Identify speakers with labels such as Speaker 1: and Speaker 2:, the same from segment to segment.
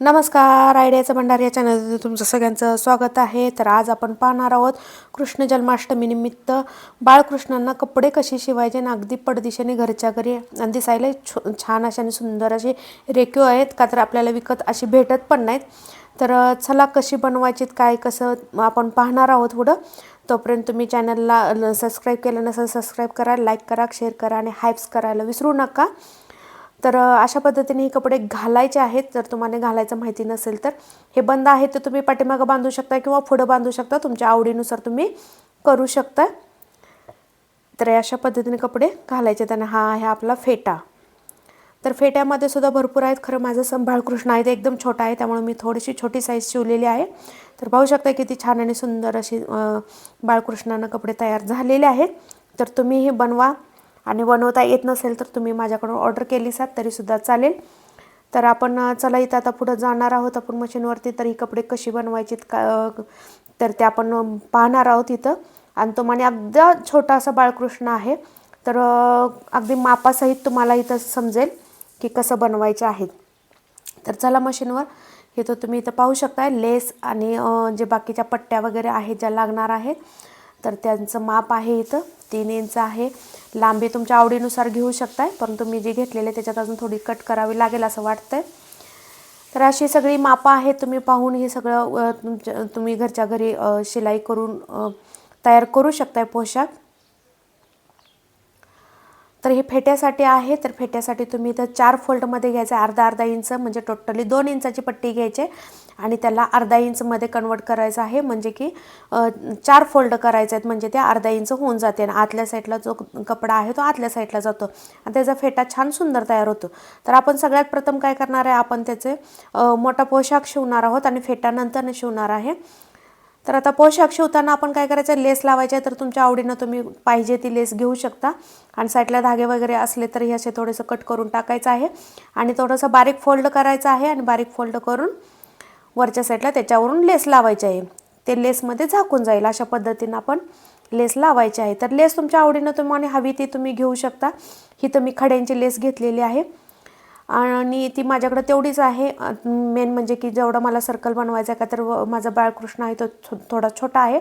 Speaker 1: नमस्कार आयडियाचं भंडार या चॅनलमध्ये तुमचं सगळ्यांचं स्वागत आहे. तर आज आपण पाहणार आहोत कृष्ण जन्माष्टमीनिमित्त बाळकृष्णांना कपडे कसे शिवायचे आणि अगदी पडदिशेने घरच्या घरी आणि दिसायला छो छान असे आणि सुंदर असे रेक्यू आहेत का तर आपल्याला विकत अशी भेटत पण नाहीत. तर चला कशी बनवायची काय कसं आपण पाहणार आहोत पुढं. तोपर्यंत तुम्ही चॅनलला सबस्क्राईब केलं नसेल सबस्क्राईब करा लाईक करा शेअर करा आणि हायप्स करायला विसरू नका. तर अशा पद्धतीने हे कपडे घालायचे आहेत. जर तुम्हाला घालायचं माहिती नसेल तर. हे बंद आहे तर तुम्ही पाठीमागं बांधू शकता किंवा पुढं बांधू शकता. तुमच्या आवडीनुसार तुम्ही करू शकता. तर अशा पद्धतीने कपडे घालायचे त्यांना हा आहे आपला फेटा. तर फेट्यामध्ये सुद्धा भरपूर आहेत. खरं माझं संभाळकृष्ण आहे. ते एकदम छोटा आहे. त्यामुळे मी थोडीशी छोटी साईज शिवलेली आहे. तर पाहू शकता किती छान आणि सुंदर अशी बाळकृष्णानं कपडे तयार झालेले आहेत. तर तुम्हीही बनवा. आणि बनवता येत नसेल तर तुम्ही माझ्याकडून ऑर्डर केलीसात तरीसुद्धा चालेल. तर आपण चला इथं आता पुढं जाणार आहोत. आपण मशीनवरती तर ही कपडे कशी बनवायची का तर ते आपण पाहणार आहोत इथं. आणि तो म्हणे अगदी छोटासा बाळकृष्ण आहे. तर अगदी मापासहित तुम्हाला इथं समजेल की कसं बनवायचे आहेत तर चला मशीनवर हे तर तुम्ही इथं पाहू शकता लेस आणि जे बाकीच्या पट्ट्या वगैरे आहेत ज्या लागणार आहेत तर त्यांचं माप आहे इथं तीन इंच आहे. लांबी तुमच्या आवडीनुसार घेऊ शकताय परंतु मी जे घेतलेले त्याच्यात अजून थोडी कट करावी लागेल असं वाटतंय. तर अशी सगळी मापं आहेत तुम्ही पाहून हे सगळं तुमच्या तुम्ही घरच्या घरी शिलाई करून तयार करू शकताय पोशाख. तर हे फेट्यासाठी आहे तर फेट्यासाठी तुम्ही इथं चार फोल्डमध्ये घ्यायचं अर्धा अर्धा इंच म्हणजे टोटली दोन इंचाची पट्टी घ्यायची. आणि त्याला अर्धा इंचमध्ये कन्वर्ट करायचं आहे. म्हणजे की चार फोल्ड करायचे आहेत. म्हणजे ते अर्धा इंच होऊन जाते. आणि आतल्या साईडला जो कपडा आहे तो आतल्या साईडला जातो. आणि त्याचा फेटा छान सुंदर तयार होतो. तर आपण सगळ्यात प्रथम काय करणार आहे? आपण त्याचे मोठा पोशाख शिवणार आहोत आणि फेटा नंतरनं शिवणार आहे. तर आता पोशाख शिवताना आपण काय करायचं? लेस लावायचे आहे. तर तुमच्या आवडीनं तुम्ही पाहिजे ती लेस घेऊ शकता. आणि साईडला धागे वगैरे असले तर हे असे थोडंसं कट करून टाकायचं आहे. आणि थोडंसं बारीक फोल्ड करायचं आहे. आणि बारीक फोल्ड करून वरच्या साईडला त्याच्यावरून लेस लावायचे आहे. ते लेसमध्ये झाकून जाईल. अशा पद्धतीनं आपण लेस लावायची आहे. तर लेस तुमच्या आवडीनं तुम्हाला हवी ती तुम्ही घेऊ शकता. ही तर मी खड्यांची लेस घेतलेली आहे. आणि ती माझ्याकडे तेवढीच आहे. मेन म्हणजे की जेवढं मला सर्कल बनवायचं आहे का तर माझा बाळकृष्ण आहे तो थोडा छोटा आहे.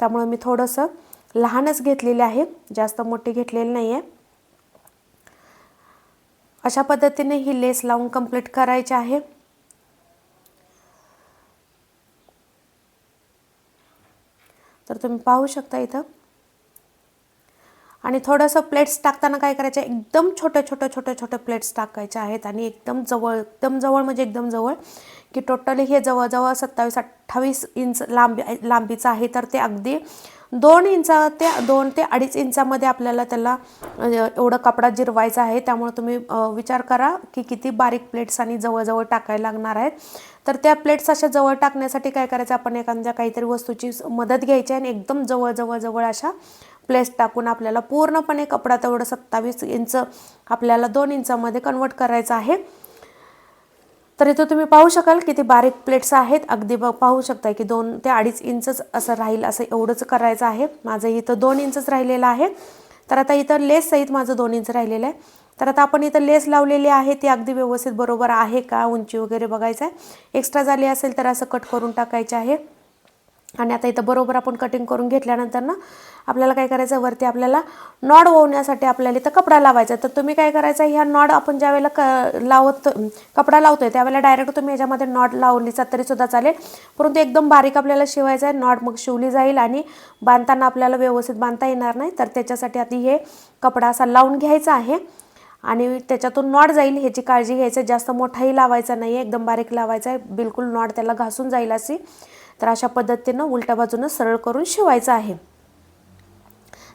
Speaker 1: त्यामुळे मी थोडंसं लहानच घेतलेले आहे. जास्त मोठी घेतलेली नाही आहे अशा पद्धतीने ही लेस लावून कंप्लीट करायची आहे. तर तुम्ही पाहू शकता इथं. आणि थोडंसं प्लेट्स टाकताना काय करायचं एकदम छोट्या छोट्या छोट्या छोट्या प्लेट्स टाकायच्या आहेत आणि एकदम जवळ एकदम जवळ म्हणजे एकदम जवळ की टोटली हे जवळजवळ सत्तावीस अठ्ठावीस इंच लांबी लांबीचं आहे तर ते अगदी दोन इंचा ते दोन ते अडीच इंचामध्ये आपल्याला त्याला म्हणजे एवढं कपडा जिरवायचा आहे त्यामुळे तुम्ही विचार करा की किती बारीक प्लेट्स आणि जवळजवळ टाकायला लागणार आहेत. तर त्या प्लेट्स अशा जवळ टाकण्यासाठी काय करायचं आपण एखाद्या काहीतरी वस्तूची मदत घ्यायची आणि एकदम जवळ जवळ जवळ अशा प्लेट्स टाकून आपल्याला पूर्णपणे कपडा तेवढं सत्तावीस इंच आपल्याला दोन इंचामध्ये कन्वर्ट करायचं आहे. तर इथं तुम्ही पाहू शकाल की ते बारीक प्लेट्स आहेत. अगदी ब पाहू शकता की दोन ते अडीच इंचच असं राहील असं एवढंच करायचं आहे. माझं इथं दोन इंचच राहिलेलं आहे. तर आता इथं लेस सहित माझं दोन इंच राहिलेलं आहे. तर आता आपण इथं लेस लावलेली आहे. ती अगदी व्यवस्थित बरोबर आहे का? उंची वगैरे बघायचं आहे एक्स्ट्रा झाली असेल तर असं कट करून टाकायचे आहे. आणि आता इथं बरोबर आपण कटिंग करून घेतल्यानंतर ना आपल्याला काय करायचं आहे, वरती आपल्याला नॉड ओवण्यासाठी आपल्याला इथं कपडा लावायचा तर तुम्ही काय करायचं ह्या नॉड आपण ज्या वेळेला क लावत कपडा लावतोय त्यावेळेला डायरेक्ट तुम्ही याच्यामध्ये नॉड लावलीचा तरीसुद्धा चालेल. परंतु एकदम बारीक आपल्याला शिवायचं आहे नॉड मग शिवली जाईल आणि बांधताना आपल्याला व्यवस्थित बांधता येणार नाही. तर त्याच्यासाठी आधी हे कपडा असा लावून घ्यायचा आहे आणि त्याच्यातून नॉड जाईल ह्याची काळजी घ्यायचं आहे. जास्त मोठाही लावायचा नाही आहे एकदम बारीक लावायचा आहे. बिलकुल नॉड त्याला घासून जाईल अशी. तर अशा पद्धतीनं उलट्या बाजूनं सरळ करून शिवायचं आहे.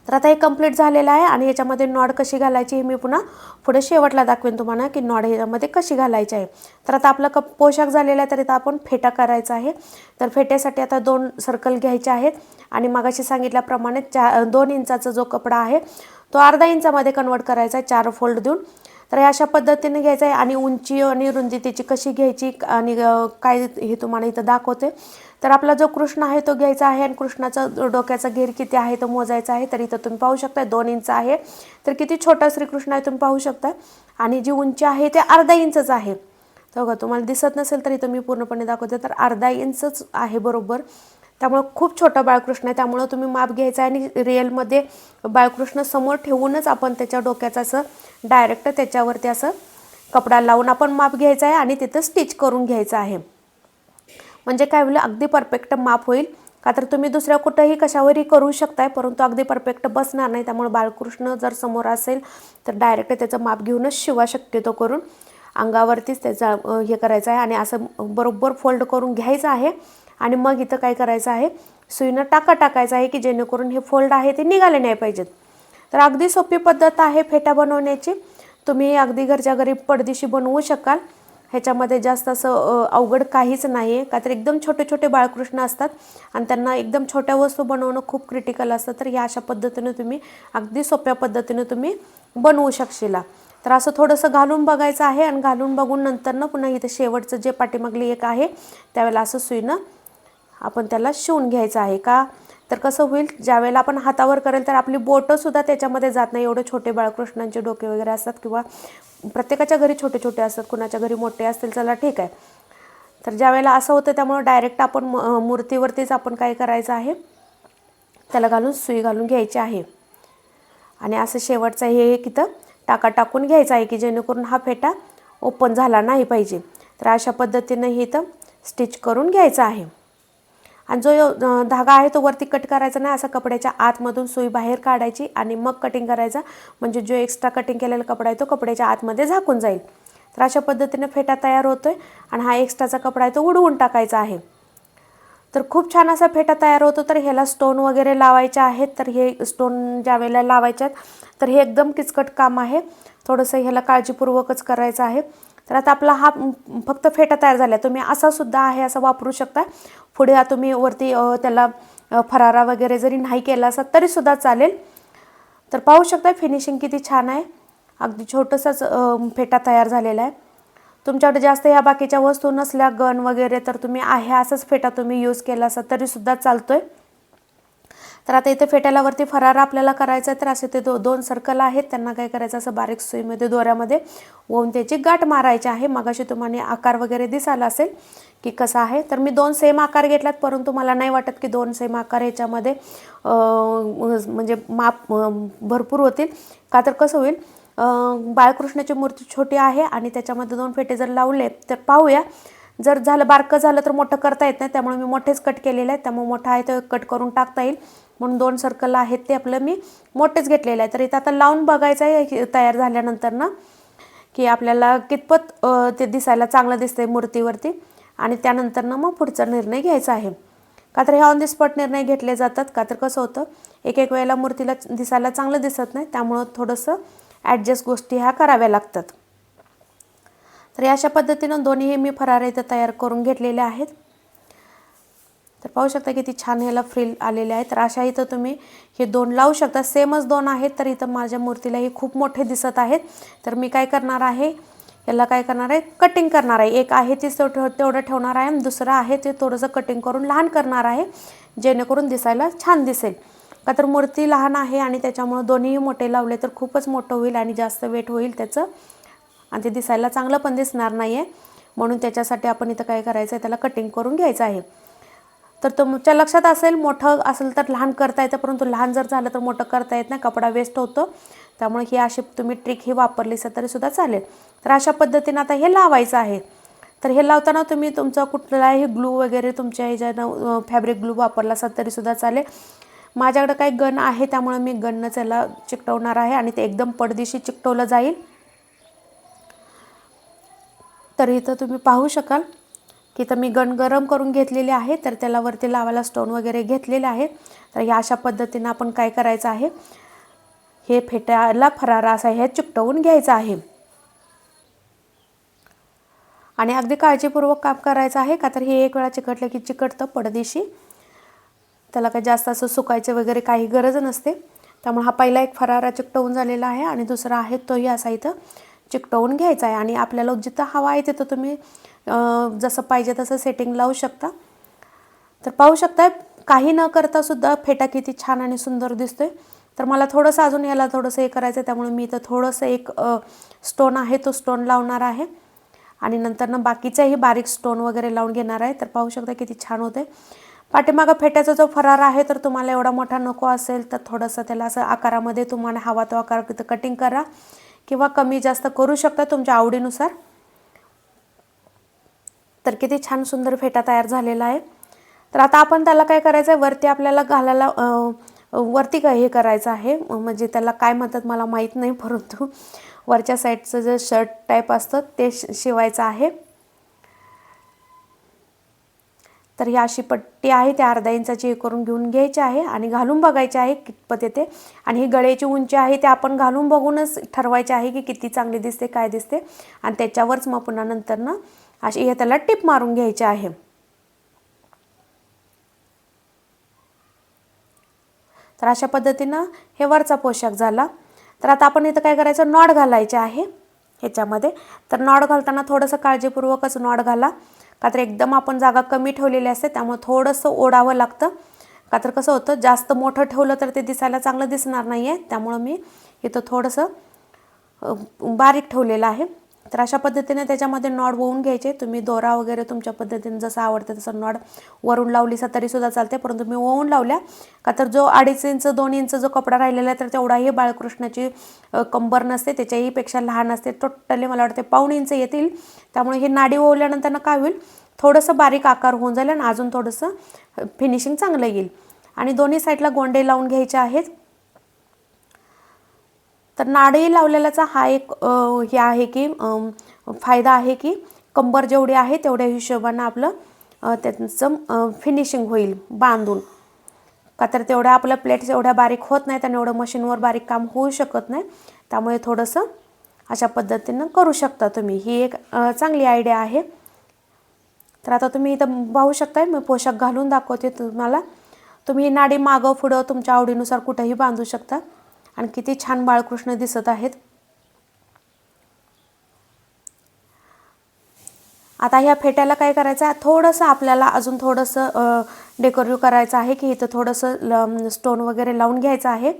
Speaker 1: तर आता हे कंप्लीट झालेलं आहे आणि याच्यामध्ये नॉड कशी घालायची हे मी पुन्हा पुढे शेवटला दाखवेन तुम्हाला की नॉड ह्याच्यामध्ये कशी घालायची आहे. तर आता आपला कप पोशाख झालेला आहे तर इथं आपण फेटा करायचा आहे. तर फेट्यासाठी आता दोन सर्कल घ्यायचे आहेत आणि मगाशी सांगितल्याप्रमाणे चा दोन इंचाचा जो कपडा आहे तो अर्धा इंचामध्ये कन्वर्ट करायचा आहे चार फोल्ड देऊन. तर हे अशा पद्धतीने घ्यायचं आहे आणि उंची आणि रुंदी त्याची कशी घ्यायची आणि काय हे तुम्हाला इथं दाखवते. तर आपला जो कृष्ण आहे तो घ्यायचा आहे आणि कृष्णाचा डोक्याचा घेर किती आहे तो मोजायचा आहे तर इथं तुम्ही पाहू शकता दोन इंच आहे. तर किती छोटा श्रीकृष्ण आहे तुम्ही पाहू शकता आणि जी उंची आहे ते अर्धा इंचच आहे. तर बघा तुम्हाला दिसत नसेल तर इथं मी पूर्णपणे दाखवते तर अर्धा इंचच आहे बरोबर. त्यामुळं खूप छोटा बाळकृष्ण आहे त्यामुळं तुम्ही माप घ्यायचा आहे आणि रिअलमध्ये बाळकृष्ण समोर ठेवूनच आपण त्याच्या डोक्याचं असं डायरेक्ट त्याच्यावरती असं कपडा लावून आपण माप घ्यायचा आहे आणि तिथं स्टिच करून घ्यायचं आहे. म्हणजे काय होईल अगदी परफेक्ट माप होईल. का तर तुम्ही दुसऱ्या कुठंही कशावरही करू शकताय परंतु अगदी परफेक्ट बसणार नाही. त्यामुळे बाळकृष्ण जर समोर असेल तर डायरेक्ट त्याचं माप घेऊनच शिवा शक्यतो करून. अंगावरतीच त्याचा हे करायचं आहे आणि असं बरोबर फोल्ड करून घ्यायचं आहे. आणि मग इथं काय करायचं आहे सुईनं टाका टाकायचं आहे की जेणेकरून हे फोल्ड आहे ते निघाले नाही पाहिजेत. तर अगदी सोपी पद्धत आहे फेटा बनवण्याची. तुम्ही अगदी घरच्या घरी पडदिशी बनवू शकाल. ह्याच्यामध्ये जास्त असं अवघड काहीच नाही आहे का तर एकदम छोटे छोटे बाळकृष्ण असतात आणि त्यांना एकदम छोट्या वस्तू बनवणं खूप क्रिटिकल असतं. तर ह्या अशा पद्धतीने तुम्ही अगदी सोप्या पद्धतीने तुम्ही बनवू शकशिला. तर असं थोडंसं घालून बघायचं आहे आणि घालून बघून नंतर ना पुन्हा इथे शेवटचं जे पाठीमागली एक आहे त्यावेळेला असं सुईनं आपण त्याला शिवून घ्यायचं आहे का? तर कसं होईल? ज्यावेळेला आपण हातावर करेल तर आपली बोटंसुद्धा त्याच्यामध्ये जात नाही. एवढे छोटे बाळकृष्णांचे डोके वगैरे असतात किंवा प्रत्येकाच्या घरी छोटे छोटे असतात. कुणाच्या घरी मोठे असतील चला ठीक आहे. तर ज्यावेळेला असं होतं त्यामुळं डायरेक्ट आपण म- मूर्तीवरतीच आपण काय करायचं आहे? त्याला घालून सुई घालून घ्यायची आहे. आणि असं शेवटचं हे एक इथं टाका टाकून घ्यायचा आहे की जेणेकरून हा फेटा ओपन झाला नाही पाहिजे. तर अशा पद्धतीनं हे इथं स्टिच करून घ्यायचं आहे. आणि जो धागा आहे तो वरती कट करायचा नाही असा कपड्याच्या आतमधून सुई बाहेर काढायची आणि मग कटिंग करायचा. म्हणजे जो एक्स्ट्रा कटिंग केलेला कपडा आहे तो कपड्याच्या आतमध्ये झाकून जाईल. तर अशा पद्धतीने फेटा तयार होतो आहे आणि हा एक्स्ट्राचा कपडा आहे तो उडवून टाकायचा आहे. तर खूप छान असा फेटा तयार होतो. तर ह्याला स्टोन वगैरे लावायचे आहेत. तर हे स्टोन ज्या वेळेला लावायचे आहेत तर हे एकदम किचकट काम आहे. थोडंसं ह्याला काळजीपूर्वकच करायचं आहे. तर आता आपला हा फक्त फेटा तयार झाला तुम्ही असा सुद्धा आहे असं वापरू शकता पुढे तुम्ही वरती त्याला फरारा वगैरे जरी नाही केला असा तरीसुद्धा चालेल. तर पाहू शकता फिनिशिंग किती छान आहे. अगदी छोटंसंच फेटा तयार झालेला आहे. तुमच्याकडे जास्त ह्या बाकीच्या वस्तू नसल्या गन वगैरे तर तुम्ही आहे असंच फेटा तुम्ही यूज केला असा तरीसुद्धा चालतो आहे तर आता इथे फेट्यालावरती फरार फरारा आपल्याला करायचा आहे तर असे ते दो दोन सर्कल आहेत. त्यांना काय करायचं असं बारीक सुईमध्ये दोऱ्यामध्ये ओवून त्याची गाठ मारायची आहे. मगाशी तुम्हाला आकार वगैरे दिसायला असेल की कसा आहे. तर मी दोन सेम आकार घेतलात परंतु मला नाही वाटत की दोन सेम आकार ह्याच्यामध्ये म्हणजे माप भरपूर होतील. का तर कसं होईल बाळकृष्णाची मूर्ती छोटी आहे आणि त्याच्यामध्ये दोन फेटे जर लावले तर पाहूया. जर झालं बारकं झालं तर मोठं करता येत नाही त्यामुळे मी मोठेच कट केलेले आहेत. त्यामुळे मोठा आहे तो कट करून टाकता येईल. म्हणून दोन सर्कल आहेत ते आपलं मी मोठेच घेतलेले आहे तर इथं आता लावून बघायचं आहे हे तयार झाल्यानंतर ना की आपल्याला कितपत ते दिसायला चांगलं दिसतंय मूर्तीवरती. आणि त्यानंतर ना मग पुढचा निर्णय घ्यायचा आहे. का तर हे ऑन द स्पॉट निर्णय घेतले जातात. का तर कसं होतं एक एक वेळेला मूर्तीला दिसायला चांगलं दिसत नाही. त्यामुळं थोडंसं ॲडजस्ट गोष्टी ह्या कराव्या लागतात. तर अशा पद्धतीनं दोन्ही मी फरार इथं तयार करून घेतलेले आहेत. तर पाहू शकता किती छान ह्याला फ्रिल आलेले आहे तर अशा इथं तुम्ही हे दोन लावू शकता. सेमच दोन आहेत तर इथं माझ्या मूर्तीला हे खूप मोठे दिसत आहेत. तर मी काय करणार आहे याला काय करणार आहे कटिंग करणार आहे. एक आहे ते तेवढं तेवढं ठेवणार आहे आणि दुसरं आहे ते थोडंसं कटिंग करून लहान करणार आहे जेणेकरून दिसायला छान दिसेल. का तर मूर्ती लहान आहे आणि त्याच्यामुळं दोन्हीही मोठे लावले तर खूपच मोठं होईल आणि जास्त वेट होईल त्याचं. आणि ते दिसायला चांगलं पण दिसणार नाही आहे म्हणून त्याच्यासाठी आपण इथं काय करायचं आहे त्याला कटिंग करून घ्यायचं आहे. तर तुमच्या लक्षात असेल मोठं असेल तर लहान करता येतं परंतु लहान जर झालं तर मोठं करता येत नाही कपडा वेस्ट होतो. त्यामुळे ही अशी तुम्ही ट्रिक ही वापरली तरीसुद्धा चालेल. तर अशा पद्धतीनं आता हे लावायचं आहे. तर हे लावताना तुम्ही तुमचा कुठलाही ग्लू वगैरे तुमच्या ह्याच्यानं फॅब्रिक ग्लू वापरला असाल तरीसुद्धा चालेल. माझ्याकडे काही गन आहे त्यामुळे मी गननंच याला चिकटवणार आहे आणि ते एकदम पडदिशी चिकटवलं जाईल. तर इथं तुम्ही पाहू शकाल. तिथं इथं मी गण गरम करून घेतलेले आहे तर त्याला वरती लावायला स्टोन वगैरे घेतलेले आहे. तर ह्या अशा पद्धतीनं आपण काय करायचं आहे? हे फेट्याला फरारा असा हे चिकटवून घ्यायचं आहे. आणि अगदी काळजीपूर्वक काम करायचं आहे का? तर हे एक वेळा चिकटलं की चिकटतं पडदेशी. त्याला काही जास्त असं सुकायचं वगैरे काही गरज नसते. त्यामुळे हा पहिला एक फरारा चिकटवून झालेला आहे आणि दुसरा आहे तोही असा इथं चिकटवून घ्यायचा आहे. आणि आपल्याला जिथं हवा आहे तिथं तुम्ही जसं पाहिजे तसं सेटिंग लावू शकता. तर पाहू शकता काही न करता सुद्धा फेटा किती छान आणि सुंदर दिसतोय. तर मला थोडंसं अजून याला थोडंसं हे करायचं आहे त्यामुळे मी इथं थोडंसं एक स्टोन आहे तो स्टोन लावणार आहे. आणि नंतर बाकीच्याही बारीक स्टोन वगैरे लावून घेणार आहे. तर पाहू शकता किती छान होते पाठीमागं फेट्याचा जो फरार आहे तर तुम्हाला एवढा मोठा नको असेल तर थोडंसं त्याला असं आकारामध्ये तुम्हाला हवा तो आकार कटिंग करा. किंवा कमी जास्त करू शकता तुमच्या आवडीनुसार. तर किती छान सुंदर फेटा तयार झालेला आहे. तर आता आपण त्याला काय करायचं आहे वरती आपल्याला घालायला वरती काय हे करायचं आहे? म्हणजे त्याला काय म्हणतात मला माहीत नाही परंतु वरच्या साईडचं जे शर्ट टाईप असतं ते शिवायचं आहे. तर ही अशी पट्टी आहे त्या अर्धा इंचाची हे करून घेऊन घ्यायची आहे आणि घालून बघायची आहे कितपत येते. आणि ही गळ्याची उंची आहे ते आपण घालून बघूनच ठरवायचे आहे की किती चांगली दिसते काय दिसते. आणि त्याच्यावरच मग पुन्हा नंतर ना अशी हे त्याला टिप मारून घ्यायची आहे. तर अशा पद्धतीनं हे वरचा पोशाख झाला. तर आता आपण इथं काय करायचं? नॉड घालायचे आहे ह्याच्यामध्ये. तर नॉड घालताना थोडंसं काळजीपूर्वकच नॉड घाला. का तर एकदम आपण जागा कमी ठेवलेली असते त्यामुळे थोडंसं ओढावं लागतं. का तर कसं होतं जास्त मोठं ठेवलं तर ते दिसायला चांगलं दिसणार नाही आहे त्यामुळं मी इथं थोडंसं बारीक ठेवलेलं आहे. तर अशा पद्धतीने त्याच्यामध्ये नॉड वळून घ्यायचे. तुम्ही दोरा वगैरे तुमच्या पद्धतीने जसं आवडतं तसं नॉड वरून लावलीसा तरीसुद्धा चालते परंतु मी ओवून लावल्या का तर जो अडीच इंच दोन इंच जो कपडा राहिलेला आहे तर तेवढाही बाळकृष्णाची कंबर नसते. त्याच्याही पेक्षा लहान असते. टोटली मला वाटते पाऊण इंच येतील. त्यामुळे हे नाडी ओवल्यानंतर काय होईल? थोडंसं बारीक आकार होऊन जाईल आणि अजून थोडंसं फिनिशिंग चांगलं येईल. आणि दोन्ही साईडला गोंडे लावून घ्यायचे आहेत. तर नाडी लावलेल्याचा हा एक हे आहे की फायदा आहे की कंबर जेवढी आहे तेवढ्या हिशोबानं आपलं त्यांचं फिनिशिंग होईल बांधून. का तर तेवढ्या आपल्या प्लेट्स एवढ्या बारीक होत नाहीत आणि एवढं मशीनवर बारीक काम होऊ शकत नाही. त्यामुळे थोडंसं अशा पद्धतीनं करू शकता तुम्ही. ही एक चांगली आयडिया आहे. तर आता तुम्ही इथं पाहू शकताय मी पोशाख घालून दाखवते तुम्हाला. तुम्ही नाडी मागं पुढं तुमच्या आवडीनुसार कुठंही बांधू शकता. आणि किती छान बाळकृष्ण दिसत आहेत. आता ह्या फेट्याला काय करायचं आहे? थोडंसं आपल्याला अजून थोडंसं डेकोरेटिव्ह करायचं आहे की इथं थोडंसं स्टोन वगैरे लावून घ्यायचं आहे.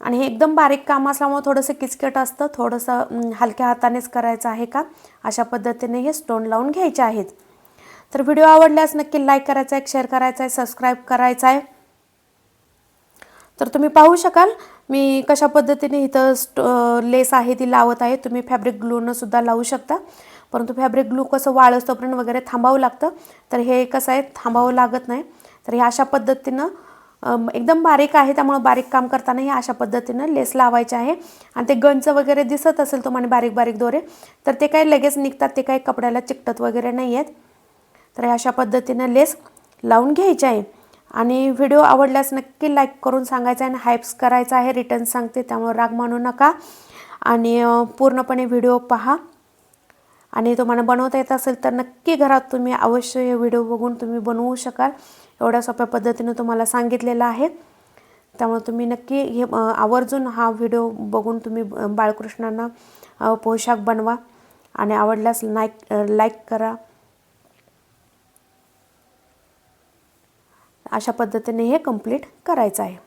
Speaker 1: आणि हे एकदम बारीक काम असल्यामुळे थोडंसं किचकट असतं. थोडंसं हलक्या हातानेच करायचं आहे का? अशा पद्धतीने हे स्टोन लावून घ्यायचे आहेत. तर व्हिडिओ आवडल्यास नक्की लाईक करायचा आहे शेअर करायचा आहे सबस्क्राईब करायचा आहे. तर तुम्ही पाहू शकाल. मी कशा पद्धतीने इथं स्ट लेस आहे ती लावत आहे. तुम्ही फॅब्रिक ग्लूनं सुद्धा लावू शकता. परंतु फॅब्रिक ग्लू कसं वाळस्तोपर्यंत वगैरे थांबावं लागतं. तर हे कसं आहे थांबावं लागत नाही. तर हे अशा पद्धतीनं एकदम बारीक आहे. त्यामुळं बारीक काम करताना हे अशा पद्धतीनं लेस लावायचे आहे. आणि ते गंज वगैरे दिसत असेल तुम्हाला बारीक बारीक दोरे तर ते काही लगेच निघतात. ते काही कपड्याला चिकटत वगैरे नाही आहेत. तर हे अशा पद्धतीनं लेस लावून घ्यायचे आहे. आणि व्हिडिओ आवडल्यास नक्की लाईक करून सांगायचं आहे आणि हायप्स करायचा आहे रिटर्न सांगते त्यामुळे राग मानू नका. आणि पूर्णपणे व्हिडिओ पहा. आणि तुम्हाला बनवता येत असेल तर नक्की घरात तुम्ही अवश्य हे व्हिडिओ बघून तुम्ही बनवू शकाल. एवढ्या सोप्या पद्धतीनं तुम्हाला सांगितलेलं आहे. त्यामुळे तुम्ही नक्की हे आवर्जून हा व्हिडिओ बघून तुम्ही बाळकृष्णांना पोशाख बनवा. आणि आवडल्यास लाईक लाईक करा. अशा पद्धतीने हे कंप्लीट करायचं आहे.